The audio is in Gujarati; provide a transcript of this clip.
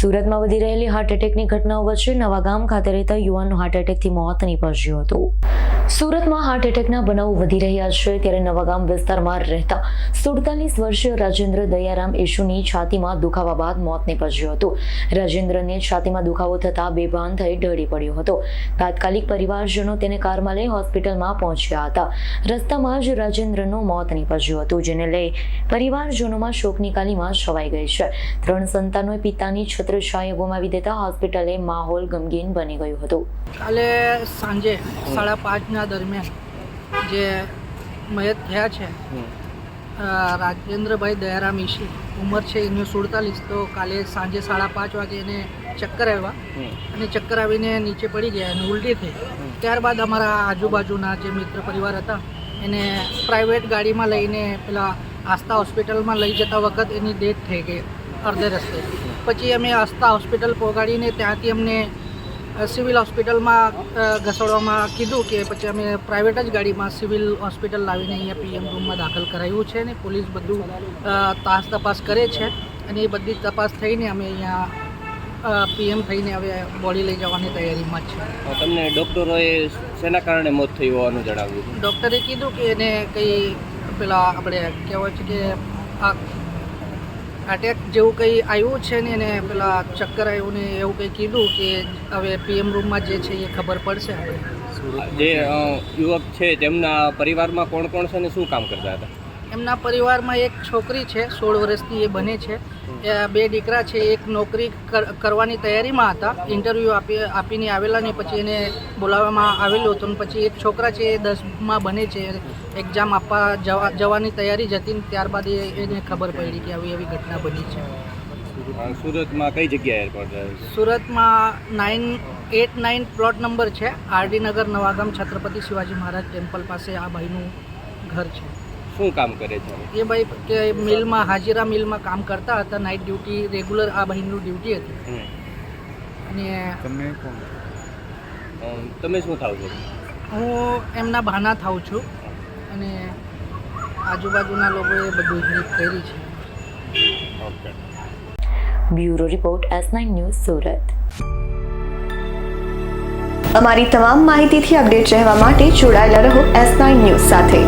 સુરતમાં વધી રહેલી હાર્ટ એટેકની ઘટનાઓ વચ્ચે નવાગામ ખાતે રહેતા યુવાનનું હાર્ટ એટેકથી મોત નીપજ્યું હતું. સુરતમાં હાર્ટ એટેકના બનાવો વધી રહ્યા છે ત્યારે નવાગામ વિસ્તારમાં રહેતા સુડતાલીસ વર્ષીય રાજેન્દ્ર દયારામ ઈશુની છાતીમાં દુખાવા બાદ મોત નીપજ્યું હતું. રાજેન્દ્રને છાતીમાં દુખાવો થતાં બેભાન થઈ ઢળી પડ્યો હતો. તાત્કાલિક પરિવારજનો તેને કારમાં લઈ હોસ્પિટલમાં પહોંચ્યા હતા. રસ્તામાં જ રાજેન્દ્રનું મોત નીપજ્યું હતું, જેને લઈ પરિવારજનોમાં શોકની કાલીમાં છવાઈ ગઈ છે. ત્રણ સંતાનોએ પિતાની છત્રછાએ ગુમાવી દેતા હોસ્પિટલે માહોલ ગમગીન બની ગયું હતું. કાલે સાંજે સાડા પાંચના દરમિયાન જે મયત થયા છે રાજેન્દ્રભાઈ દયારામ ઈશી ઉંમર છે એની સુડતાલીસ. તો કાલે સાંજે સાડા પાંચ વાગે એને ચક્કર આવ્યા. અને ચક્કર આવીને નીચે પડી ગયા અને ઉલટી થઈ. ત્યારબાદ અમારા આજુબાજુના જે મિત્ર પરિવાર હતા એને પ્રાઇવેટ ગાડીમાં લઈને પેલા આસ્થા હોસ્પિટલમાં લઈ જતા વખત એની ડેથ થઈ ગઈ અડધે રસ્તે. પછી અમે આસ્થા હોસ્પિટલ પહોંચાડીને ત્યાંથી અમને સિવિલ હોસ્પિટલમાં ઘસડવામાં કીધું કે પછી અમે પ્રાઇવેટ જ ગાડીમાં સિવિલ હોસ્પિટલ લાવીને અહીંયા પીએમ રૂમમાં દાખલ કરાવ્યું છે ને પોલીસ બધું તાસ તપાસ કરે છે અને એ બધી તપાસ થઈને અમે અહીંયા પીએમ થઈને હવે બોડી લઈ જવાની તૈયારીમાં છે તમને ડૉક્ટરોએ શેના કારણે મોત થયું હોવાનું જણાવ્યું ડૉક્ટરે કીધું કે એને કંઈ પેલા આપણે કહેવાય છે કે આ અટેક જેવું કંઈ આવ્યું છે ને, એને પેલા ચક્કર આવ્યું ને એવું કંઈ કીધું કે હવે પીએમ રૂમમાં જે છે એ ખબર પડશે? જે યુવક છે, તેમના પરિવારમાં કોણ કોણ છે ને શું કામ કરતા હતા? એમના પરિવારમાં એક છોકરી છે સોળ વર્ષની એ બને છે. એ બે દીકરા છે એક નોકરી કર- કરવાની તૈયારીમાં હતા. ઇન્ટરવ્યૂ આપી આપીને આવેલા ને પછી એને બોલાવવામાં આવેલું હતું ને પછી એક છોકરા છે એ દસમાં બને છે. એક્ઝામ આપવા જવા જવાની તૈયારી જ હતી ને ત્યારબાદ એ એને ખબર પડી કે આવી એવી ઘટના બની છે. સુરતમાં કઈ જગ્યાએ એરપોર્ટ સુરતમાં nine eight nine plot number છે. આરડી નગર નવાગામ છત્રપતિ શિવાજી મહારાજ ટેમ્પલ પાસે આ ભાઈનું ઘર છે. શું કામ કરે છે? એ ભાઈ કે મિલમાં હાજીરા મિલમાં કામ કરતા હતા નાઇટ ડ્યુટી રેગ્યુલર આ બહેનનું ડ્યુટી હતી. અને અને કોણ? તમે શું થાવ છો? હું એમના ભાના થાઉં છું. અને આજુબાજુના લોકોએ બધું હેલ્પ કરી છે. Okay bureau report S nine news Surat. અમારી તમામ માહિતીથી અપડેટ રહેવા માટે જોડાયેલા રહો એસ નાઇન ન્યૂઝ સાથે.